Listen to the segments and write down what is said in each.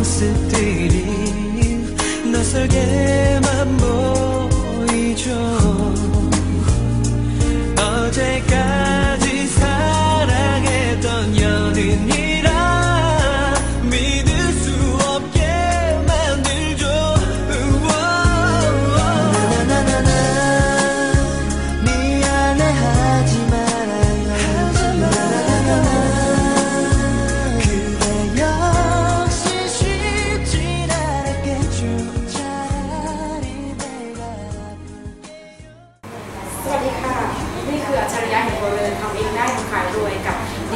모습들이 낯설게만 보이죠.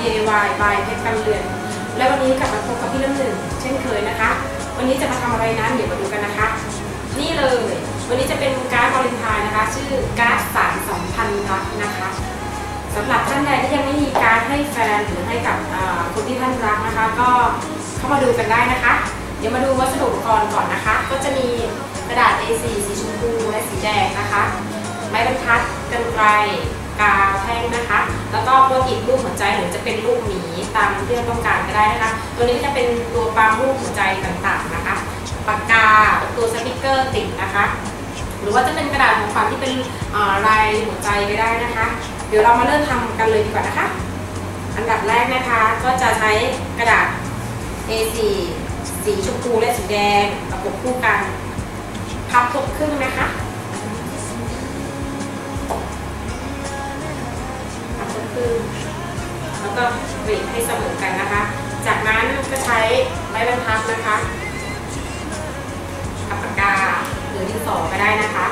DIY by เพชรกันเรือน และวันนี้กลับมาพบกับพี่น้ำหนึ่งเช่นเคยนะคะ วันนี้จะมาทำอะไรนั้นเดี๋ยวมาดูกันนะคะ นี่เลย วันนี้จะเป็นการ์ดวาเลนไทน์นะคะ ชื่อการ์ดสารสัมพันธ์รักนะคะสำหรับท่านใดที่ยังไม่มีการ์ดให้แฟนหรือให้กับคนที่ท่านรักนะคะ ก็เข้ามาดูกันได้นะคะ เดี๋ยวมาดูวัสดุอุปกรณ์ก่อนนะคะ ก็จะมีกระดาษ A4 สีชมพูและสีแดงนะคะ ไม้บรรทัดกันไกรกาวแท่งนะคะ แล้วก็ เป็นรูปหมีตามที่เราต้องการก็ได้นะคะ ตัวนี้จะเป็นตัวปั๊มรูปหัวใจต่างๆนะคะปากกาตัวสติกเกอร์ติดนะคะ หรือว่าจะเป็นกระดาษของขวัญที่เป็นลายหัวใจก็ได้นะคะ เดี๋ยวเรามาเริ่มทำกันเลยดีกว่านะคะ อันดับแรกนะคะก็จะใช้กระดาษ A4 สีชมพูและสีแดงประกบคู่กัน พับทบครึ่งนะคะ ก็กรีดให้เสมอกันนะคะ จากนั้นก็ใช้ไม้บรรทัดนะคะกับปากกาหรือดินสอก็ได้นะคะ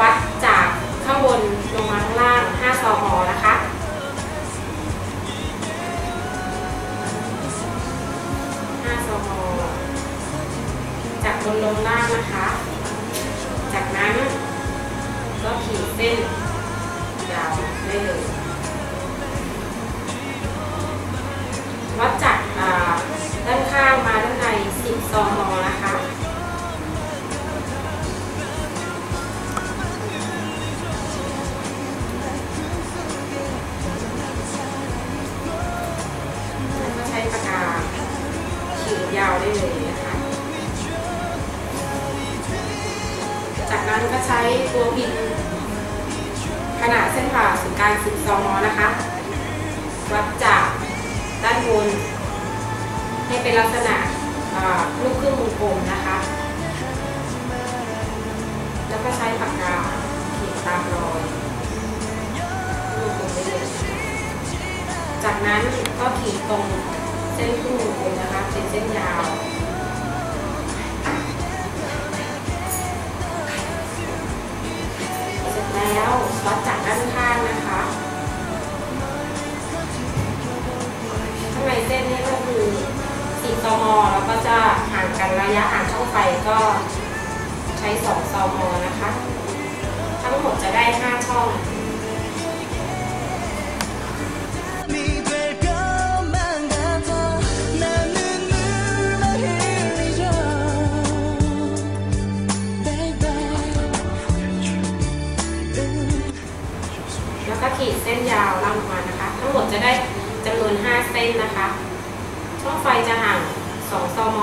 วัดจากข้างบนลงมาข้างล่าง 5ซมนะคะ5ซมจากบนลงล่างนะคะ จากนั้นก็ขีดเส้นยาวได้เลย 10ซมอนะคะแล้วก็ใช้ปากกาขีดยาวได้เลยนะคะ จากนั้นก็ใช้ตัวพิมพ์ขนาดเส้นผ่าศูนย์กลาง10ซมอนะคะ วัดจากด้านบนให้เป็นลักษณะ ลูกครึ่งวงกลมนะคะ แล้วก็ใช้ปากกาขีดตามรอยลูกกลมได้เลยจากนั้นก็ขีดตรงเส้นครึ่งวงกลมนะคะ เป็นเส้นยาว ก็ใช้สองซอมอนะคะ ทั้งหมดจะได้5ช่องแล้วก็ขีดเส้นยาวล่างมานะคะ ทั้งหมดจะได้จำนวน 5 เส้นนะคะ ช่องไฟจะห่าง 2 ซม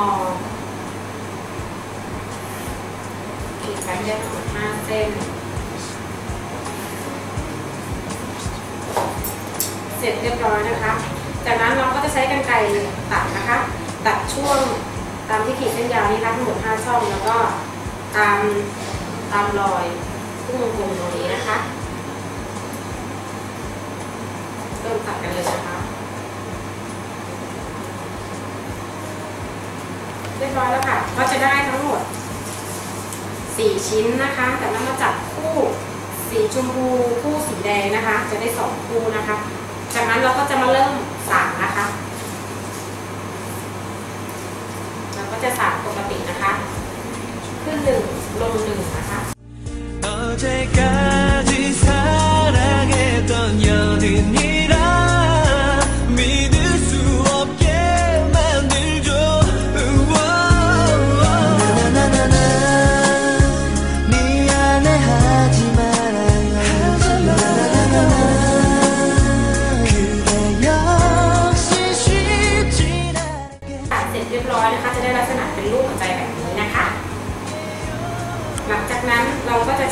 ขีดไปได้ทั้งหมด5เส้น เสร็จเรียบร้อยนะคะ จากนั้นเราก็จะใช้กรรไกรตัดนะคะ ตัดช่วงตามที่ขีดเส้นยาวนี้นะคะทั้งหมด5ช่องแล้วก็ตามตามรอยที่งกลมตรงนี้นะคะ เริ่มตัดกันเลยนะคะเรียบร้อยแล้วค่ะ ก็จะได้ทั้งหมด 4 ชิ้นนะคะแต่นั้นมาจับคู่สีชมพูคู่สีแดงนะคะ จะได้ 2 คู่นะคะ จากนั้นเราก็จะมาเริ่มสานนะคะ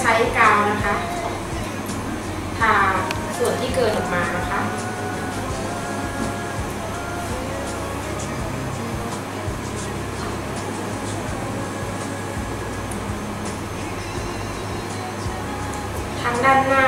ใช้กาวนะคะทาส่วนที่เกินออกมานะคะทางด้านหน้า